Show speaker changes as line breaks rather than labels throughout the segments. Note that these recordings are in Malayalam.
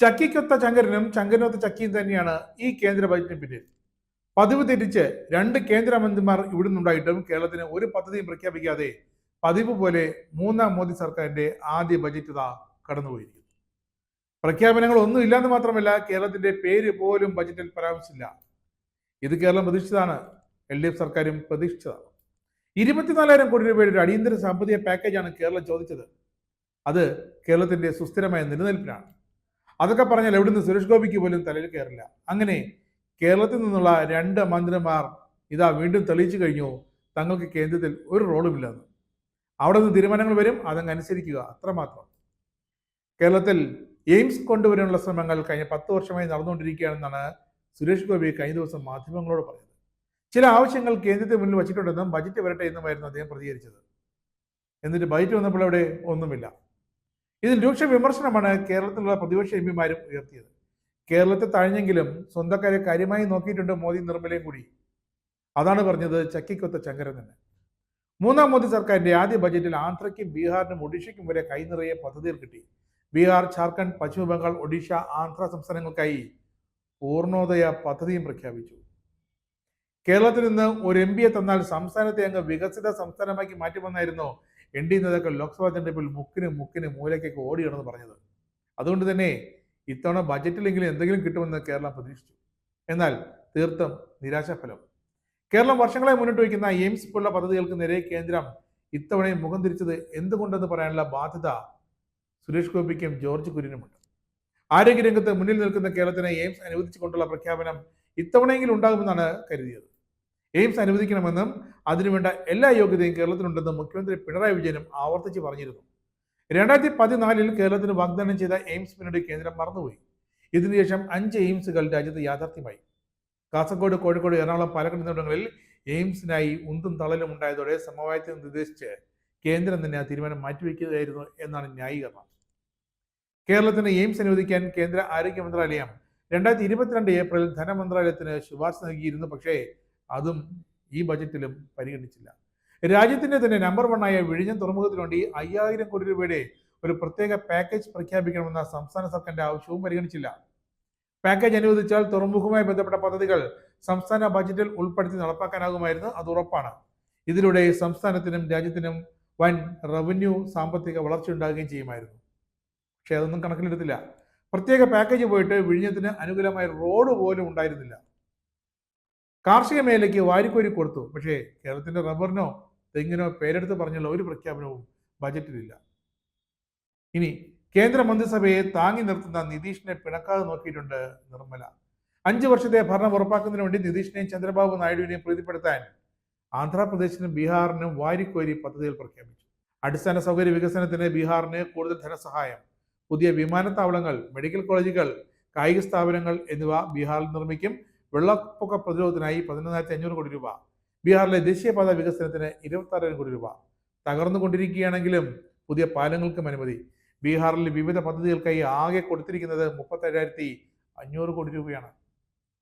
ചക്കിക്കൊത്ത ചങ്കരനും ചങ്കരനൊത്ത ചക്കിയും തന്നെയാണ് ഈ കേന്ദ്ര ബജറ്റിന് പിന്നിൽ. പതിവ് തെറ്റിച്ച് രണ്ട് കേന്ദ്രമന്ത്രിമാർ ഇവിടുന്നുണ്ടായിട്ടും കേരളത്തിന് ഒരു പദ്ധതിയും പ്രഖ്യാപിക്കാതെ പതിവ് പോലെ മൂന്നാം മോദി സർക്കാരിന്റെ ആദ്യ ബജറ്റ് ഇതാ കടന്നുപോയിരിക്കുന്നു. പ്രഖ്യാപനങ്ങൾ ഒന്നും ഇല്ലാന്ന് മാത്രമല്ല കേരളത്തിന്റെ പേര് പോലും ബജറ്റിൽ പരാമർശിച്ചില്ല. ഇത് കേരളം പ്രതീക്ഷിച്ചതാണ്. എൽ ഡി എഫ് സർക്കാരും പ്രതീക്ഷിച്ചതാണ്. ഇരുപത്തിനാലായിരം കോടി രൂപയുടെ ഒരു അടിയന്തര സാമ്പത്തിക പാക്കേജാണ് കേരളം ചോദിച്ചത്. അത് കേരളത്തിന്റെ സുസ്ഥിരമായ നിലനിൽപ്പിനാണ്. അതൊക്കെ പറഞ്ഞാൽ എവിടുന്ന് സുരേഷ് ഗോപിക്ക് പോലും തലയിൽ കയറില്ല. അങ്ങനെ കേരളത്തിൽ നിന്നുള്ള രണ്ട് മന്ത്രിമാർ ഇതാ വീണ്ടും തെളിയിച്ചു കഴിഞ്ഞു തങ്ങൾക്ക് കേന്ദ്രത്തിൽ ഒരു റോളുമില്ലെന്ന്. അവിടെ നിന്ന് തീരുമാനങ്ങൾ വരും അതങ്ങ് അനുസരിക്കുക അത്രമാത്രം. കേരളത്തിൽ എയിംസ് കൊണ്ടുവരാനുള്ള ശ്രമങ്ങൾ കഴിഞ്ഞ പത്ത് വർഷമായി നടന്നുകൊണ്ടിരിക്കുകയാണെന്നാണ് സുരേഷ് ഗോപി കഴിഞ്ഞ ദിവസം മാധ്യമങ്ങളോട് പറഞ്ഞത്. ചില ആവശ്യങ്ങൾ കേന്ദ്രത്തിന് മുന്നിൽ വച്ചിട്ടുണ്ടെന്നും ബജറ്റ് വരട്ടെ എന്നുമായിരുന്നു അദ്ദേഹം പ്രതികരിച്ചത്. എന്നിട്ട് ബജറ്റ് വന്നപ്പോൾ അവിടെ ഒന്നുമില്ല. ഇതിൽ രൂക്ഷ വിമർശനമാണ് കേരളത്തിലുള്ള പ്രതിപക്ഷ എം പിമാരും ഉയർത്തിയത്. കേരളത്തെ തഴഞ്ഞെങ്കിലും സ്വന്തക്കാരെ കാര്യമായി നോക്കിയിട്ടുണ്ട് മോദി നിർമ്മലയും കൂടി. അതാണ് പറഞ്ഞത് ചക്കിക്കൊത്ത ചങ്കരൻ തന്നെ. മൂന്നാം മോദി സർക്കാരിന്റെ ആദ്യ ബജറ്റിൽ ആന്ധ്രയ്ക്കും ബീഹാറിനും ഒഡീഷയ്ക്കും വരെ കൈനിറയെ പദ്ധതികൾ കിട്ടി. ബീഹാർ ജാർഖണ്ഡ് പശ്ചിമ ബംഗാൾ ഒഡീഷ ആന്ധ്ര സംസ്ഥാനങ്ങൾക്കായി പൂർണോദയ പദ്ധതിയും പ്രഖ്യാപിച്ചു. കേരളത്തിൽ നിന്ന് ഒരു എം പിയെ തന്നാൽ സംസ്ഥാനത്തെ അങ്ങ് വികസിത സംസ്ഥാനമാക്കി മാറ്റുമെന്നായിരുന്നു എൻ ഡി നേതാക്കൾ ലോക്സഭാ തെരഞ്ഞെടുപ്പിൽ മുക്കിന് മുക്കിന് മൂലയ്ക്കൊക്കെ ഓടിയാണെന്ന് പറഞ്ഞത്. അതുകൊണ്ട് തന്നെ ഇത്തവണ ബജറ്റിലെങ്കിലും എന്തെങ്കിലും കിട്ടുമെന്ന് കേരളം പ്രതീക്ഷിച്ചു. എന്നാൽ തീർത്തും നിരാശാഫലം. കേരളം വർഷങ്ങളായി മുന്നോട്ട് വയ്ക്കുന്ന എയിംസ് പോലുള്ള പദ്ധതികൾക്ക് നേരെ കേന്ദ്രം ഇത്തവണയും മുഖം തിരിച്ചത് എന്തുകൊണ്ടെന്ന് പറയാനുള്ള ബാധ്യത സുരേഷ് ഗോപിക്കും ജോർജ് കുര്യനുമുണ്ട്. ആരോഗ്യരംഗത്ത് മുന്നിൽ നിൽക്കുന്ന കേരളത്തിന് എയിംസ് അനുവദിച്ചുകൊണ്ടുള്ള പ്രഖ്യാപനം ഇത്തവണയെങ്കിലും ഉണ്ടാകുമെന്നാണ് കരുതിയത്. എയിംസ് അനുവദിക്കണമെന്നും അതിനുവേണ്ട എല്ലാ യോഗ്യതയും കേരളത്തിനുണ്ടെന്നും മുഖ്യമന്ത്രി പിണറായി വിജയനും ആവർത്തിച്ച് പറഞ്ഞിരുന്നു. രണ്ടായിരത്തി പതിനാലിൽ കേരളത്തിന് വാഗ്ദാനം ചെയ്ത എയിംസ് പിന്നീട് കേന്ദ്രം മറന്നുപോയി. ഇതിനുശേഷം അഞ്ച് എയിംസുകൾ രാജ്യത്ത് യാഥാർത്ഥ്യമായി. കാസർഗോഡ് കോഴിക്കോട് എറണാകുളം പാലക്കാട് എന്നിവിടങ്ങളിൽ എയിംസിനായി ഉന്തും തളലും ഉണ്ടായതോടെ സമവായത്തിൽ നിർദ്ദേശിച്ച് കേന്ദ്രം തന്നെ ആ തീരുമാനം മാറ്റിവെക്കുകയായിരുന്നു എന്നാണ് ന്യായീകരണം. കേരളത്തിന് എയിംസ് അനുവദിക്കാൻ കേന്ദ്ര ആരോഗ്യ മന്ത്രാലയം രണ്ടായിരത്തി ഇരുപത്തിരണ്ട് ഏപ്രിലിൽ ധനമന്ത്രാലയത്തിന് ശുപാർശ നൽകിയിരുന്നു. പക്ഷേ അതും ഈ ബജറ്റിലും പരിഗണിച്ചില്ല. രാജ്യത്തിന്റെ തന്നെ നമ്പർ വണ്ണായ വിഴിഞ്ഞം തുറമുഖത്തിന് വേണ്ടി അയ്യായിരം കോടി രൂപയുടെ ഒരു പ്രത്യേക പാക്കേജ് പ്രഖ്യാപിക്കണമെന്ന സംസ്ഥാന സർക്കാരിന്റെ ആവശ്യവും പരിഗണിച്ചില്ല. പാക്കേജ് അനുവദിച്ചാൽ തുറമുഖവുമായി ബന്ധപ്പെട്ട പദ്ധതികൾ സംസ്ഥാന ബജറ്റിൽ ഉൾപ്പെടുത്തി നടപ്പാക്കാനാകുമായിരുന്നു. അത് ഉറപ്പാണ്. ഇതിലൂടെ സംസ്ഥാനത്തിനും രാജ്യത്തിനും വൻ റവന്യൂ സാമ്പത്തിക വളർച്ച ഉണ്ടാകുകയും ചെയ്യുമായിരുന്നു. പക്ഷെ അതൊന്നും കണക്കിലെടുത്തില്ല. പ്രത്യേക പാക്കേജ് പോയിട്ട് വിഴിഞ്ഞത്തിന് അനുകൂലമായ റോഡ് പോലും ഉണ്ടായിരുന്നില്ല. കാർഷിക മേഖലയ്ക്ക് വാരിക്കോരി കൊടുത്തു. പക്ഷേ കേരളത്തിന്റെ റബ്ബറിനോ തെങ്ങിനോ പേരെടുത്ത് പറഞ്ഞുള്ള ഒരു പ്രഖ്യാപനവും ബജറ്റിലില്ല. ഇനി കേന്ദ്ര മന്ത്രിസഭയെ താങ്ങി നിർത്തുന്ന നിതീഷിനെ പിണക്കാതെ നോക്കിയിട്ടുണ്ട് നിർമ്മല. അഞ്ചു വർഷത്തെ ഭരണം ഉറപ്പാക്കുന്നതിന് വേണ്ടി നിതീഷിനെയും ചന്ദ്രബാബു നായിഡുവിനെയും പ്രീതിപ്പെടുത്താൻ ആന്ധ്രാപ്രദേശിനും ബീഹാറിനും വാരിക്കോരി പദ്ധതികൾ പ്രഖ്യാപിച്ചു. അടിസ്ഥാന സൗകര്യ വികസനത്തിന് ബീഹാറിന് കൂടുതൽ ധനസഹായം പുതിയ വിമാനത്താവളങ്ങൾ മെഡിക്കൽ കോളേജുകൾ കായിക സ്ഥാപനങ്ങൾ എന്നിവ ബീഹാറിൽ നിർമ്മിക്കും. വെള്ളപ്പൊക്ക പ്രതിരോധത്തിനായി പതിനൊന്നായിരത്തി അഞ്ഞൂറ് കോടി രൂപ. ബീഹാറിലെ ദേശീയപാത വികസനത്തിന് ഇരുപത്തി ആറായിരം കോടി രൂപ. തകർന്നുകൊണ്ടിരിക്കുകയാണെങ്കിലും പുതിയ പാലങ്ങൾക്കും അനുമതി. ബീഹാറിൽ വിവിധ പദ്ധതികൾക്കായി ആകെ കൊടുത്തിരിക്കുന്നത് മുപ്പത്തേഴായിരത്തി അഞ്ഞൂറ് കോടി രൂപയാണ്.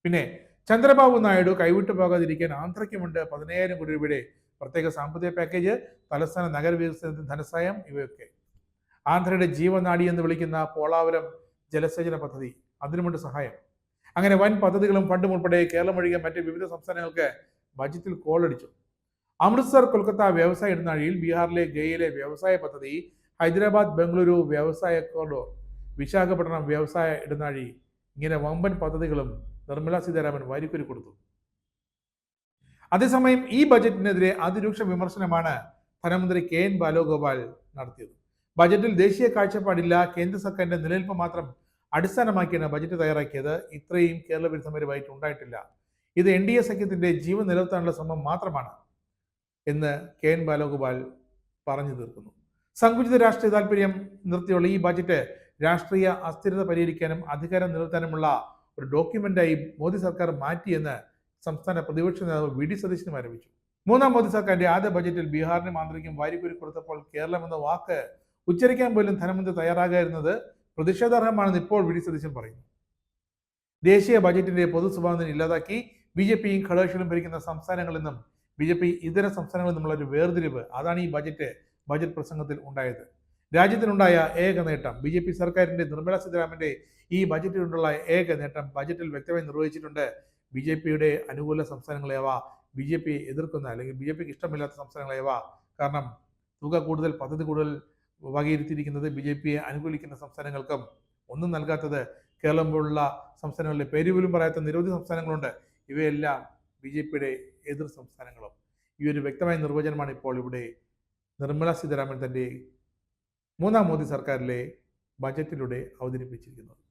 പിന്നെ ചന്ദ്രബാബു നായിഡു കൈവിട്ടു പോകാതിരിക്കാൻ ആന്ധ്രയ്ക്കുമുണ്ട് പതിനയ്യായിരം കോടി രൂപയുടെ പ്രത്യേക സാമ്പത്തിക പാക്കേജ് തലസ്ഥാന നഗര വികസനത്തിന് ധനസഹായം ഇവയൊക്കെ. ആന്ധ്രയുടെ ജീവനാടി എന്ന് വിളിക്കുന്ന പോളാവരം ജലസേചന പദ്ധതി അതിനുമുണ്ട് സഹായം. അങ്ങനെ വൻ പദ്ധതികളും ഫണ്ടും ഉൾപ്പെടെ കേരളം ഒഴികെ മറ്റ് വിവിധ സംസ്ഥാനങ്ങൾക്ക് ബജറ്റിൽ കോളടിച്ചു. അമൃത്സർ കൊൽക്കത്ത വ്യവസായ ഇടനാഴിയിൽ ബീഹാറിലെ ഗയയിലെ വ്യവസായ പദ്ധതി ഹൈദരാബാദ് ബംഗളൂരു വ്യവസായ കോറിഡോർ വിശാഖപട്ടണം വ്യവസായ ഇടനാഴി ഇങ്ങനെ വമ്പൻ പദ്ധതികളും നിർമ്മല സീതാരാമൻ വാരിക്കുരി കൊടുത്തു. അതേസമയം ഈ ബജറ്റിനെതിരെ അതിരൂക്ഷ വിമർശനമാണ് ധനമന്ത്രി കെ എൻ ബാലഗോപാൽ നടത്തിയത്. ബജറ്റിൽ ദേശീയ കാഴ്ചപ്പാടില്ല കേന്ദ്ര സർക്കാരിന്റെ നിലനിൽപ്പ് മാത്രം അടിസ്ഥാനമാക്കിയാണ് ബജറ്റ് തയ്യാറാക്കിയത്. ഇത്രയും കേരള വിരുദ്ധമരുമായിട്ട് ഉണ്ടായിട്ടില്ല. ഇത് എൻ ഡി എ സഖ്യത്തിന്റെ ജീവൻ നിലനിർത്താനുള്ള ശ്രമം മാത്രമാണ് എന്ന് കെ എൻ ബാലഗോപാൽ പറഞ്ഞു തീർക്കുന്നു. സങ്കുചിത രാഷ്ട്രീയ താല്പര്യം നിർത്തിയുള്ള ഈ ബജറ്റ് രാഷ്ട്രീയ അസ്ഥിരത പരിഹരിക്കാനും അധികാരം നിലനിർത്താനുമുള്ള ഒരു ഡോക്യുമെന്റായി മോദി സർക്കാർ മാറ്റിയെന്ന് സംസ്ഥാന പ്രതിപക്ഷ നേതാവ് വി ഡി സതീശനും ആരംഭിച്ചു മൂന്നാം മോദി സർക്കാരിന്റെ ആദ്യ ബജറ്റിൽ ബീഹാറിനെ മാന്ത്രികം വാരിക്കുരി കൊടുത്തപ്പോൾ കേരളം എന്ന വാക്ക് ഉച്ചരിക്കാൻ പോലും ധനമന്ത്രി തയ്യാറാകാതിരുന്നത് പ്രതിഷേധാർഹമാണെന്ന് ഇപ്പോൾ വി ഡി സതീശൻ പറയുന്നു. ദേശീയ ബജറ്റിന്റെ പൊതു സ്വഭാവം ഇല്ലാതാക്കി ബി ജെ പിയും ഘടകക്ഷികളും ഭരിക്കുന്ന സംസ്ഥാനങ്ങളിൽ നിന്നും ബി ജെ പി ഇതര സംസ്ഥാനങ്ങളിൽ നിന്നുള്ള ഒരു വേർതിരിവ് അതാണ് ഈ ബജറ്റ് ബജറ്റ് പ്രസംഗത്തിൽ ഉണ്ടായത്. രാജ്യത്തിനുണ്ടായ ഏക നേട്ടം ബി ജെ പി സർക്കാരിന്റെ നിർമ്മല സീതാരാമന്റെ ഈ ബജറ്റിലുണ്ടുള്ള ഏക നേട്ടം ബജറ്റിൽ വ്യക്തമായി നിർവഹിച്ചിട്ടുണ്ട് ബി ജെ പിയുടെ അനുകൂല സംസ്ഥാനങ്ങളേവ ബി ജെ പി എതിർക്കുന്ന അല്ലെങ്കിൽ ബി ജെ പിക്ക് ഇഷ്ടമില്ലാത്ത സംസ്ഥാനങ്ങളേവ. കാരണം തുക കൂടുതൽ പദ്ധതി കൂടുതൽ വകയിരുത്തിയിരിക്കുന്നത് ബി ജെ പിയെ അനുകൂലിക്കുന്ന സംസ്ഥാനങ്ങൾക്കും ഒന്നും നൽകാത്തത് കേരളം പോലുള്ള സംസ്ഥാനങ്ങളിലെ പേര് പോലും പറയാത്ത നിരവധി സംസ്ഥാനങ്ങളുണ്ട്. ഇവയെല്ലാം ബി ജെ പിയുടെ എതിർ സംസ്ഥാനങ്ങളും. ഈ ഒരു വ്യക്തമായ നിർവചനമാണ് ഇപ്പോൾ ഇവിടെ നിർമ്മല സീതാരാമൻ തന്റെ മൂന്നാം മോദി സർക്കാരിലെ ബജറ്റിലൂടെ അവതരിപ്പിച്ചിരിക്കുന്നത്.